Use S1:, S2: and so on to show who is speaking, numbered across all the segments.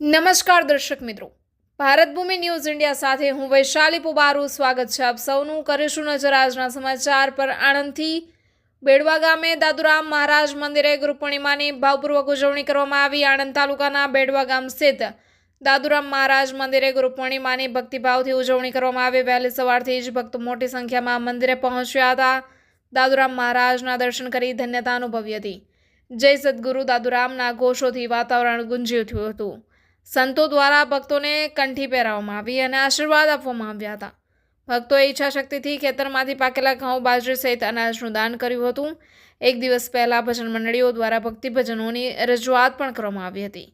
S1: નમસ્કાર દર્શક મિત્રો. ભારત ભૂમિ ન્યૂઝ ઇન્ડિયા સાથે હું વૈશાલી પુબારું. સ્વાગત છે આપ સૌનું. કરીશું નજર આજના સમાચાર પર આણંદથી બેડવા ગામે દાદુરામ મહારાજ મંદિરે ગુરુપૂર્ણિમાની ભાવપૂર્વક ઉજવણી કરવામાં આવી. આણંદ તાલુકાના બેડવા ગામ સ્થિત દાદુરામ મહારાજ મંદિરે ગુરુપૂર્ણિમાની ભક્તિભાવથી ઉજવણી કરવામાં આવી. વહેલી સવારથી જ ભક્તો મોટી સંખ્યામાં મંદિરે પહોંચ્યા હતા. દાદુરામ મહારાજના દર્શન કરી ધન્યતા અનુભવી હતી. જય સદગુરુ. દાદુરામના ઘોષોથી વાતાવરણ ગુંજી ઉઠ્યું હતું. સંતો દ્વારા ભક્તોને કંઠી પહેરાવવામાં આવી અને આશીર્વાદ આપવામાં આવ્યા હતા. ભક્તોએ ઈચ્છાશક્તિથી ખેતરમાંથી પાકેલા ઘઉં, બાજરી સહિત અનાજનું દાન કર્યું હતું. એક દિવસ પહેલાં ભજન મંડળીઓ દ્વારા ભક્તિ ભજનોની રજૂઆત પણ કરવામાં આવી હતી.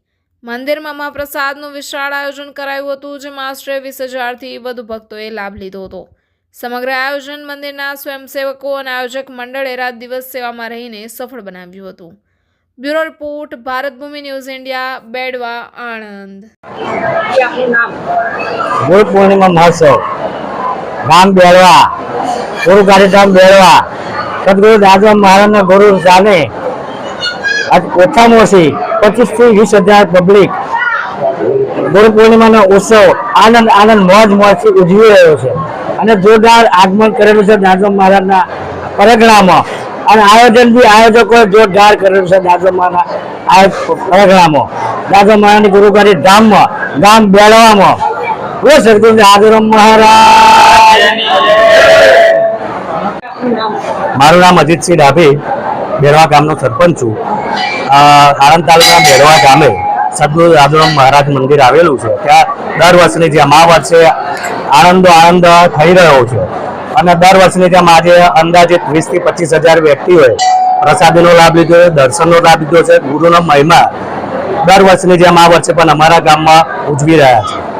S1: મંદિરમાં મહાપ્રસાદનું વિશાળ આયોજન કરાયું હતું, જેમાં આશરે વીસ હજારથી વધુ ભક્તોએ લાભ લીધો હતો. સમગ્ર આયોજન મંદિરના સ્વયંસેવકો અને આયોજક મંડળે રાત દિવસ સેવામાં રહીને સફળ બનાવ્યું હતું. Bureau report, Bharat Bhoomi news India, Bedva, Anand.
S2: Guru Purnima મહોત્સવ. ગામ બેડવા ગુરુ ગાંધીધામ બેડવા. સદગુરુ દાદા મહારાજના ગુરુ સામે આજ ઓછામાં ઓછી પચીસથી વીસ હજાર પબ્લિક. ગુરુ પૂર્ણિમાનો ઉત્સવ આનંદ આનંદ, મોજ, મોજથી ઉજવી રહ્યો છે. અને જોરદાર આગમન કરેલું છે દાદા મહારાજના પરગણામાં. અને આયોજન બી આયોજકોએ જોરદાર કર્યું છે દાદા આ પ્રોગ્રામો. દાદા ગુરુગારી ધામમાં ગામ બેળવામાં. દાદુરામ મહારાજ. મારું નામ અજીતસિંહ ડાભી બેરવા ગામનો સરપંચ છું. આણંદ તાલુકાના બેરવા ગામે સદગુરુ રાધુરામ મહારાજ મંદિર આવેલું છે. ત્યાં દર વર્ષની જે આ વર્ષે આનંદો આનંદ થઈ રહ્યો છે. અને દર વર્ષની જેમ આજે અંદાજિત વીસથી પચીસ હજાર વ્યક્તિઓએ પ્રસાદીનો લાભ લીધો છે, દર્શનનો લાભ લીધો છે, ગુરુનો મહિમા દર વર્ષની જેમ આ વર્ષે પણ અમારા ગામમાં ઉજવી રહ્યા છે.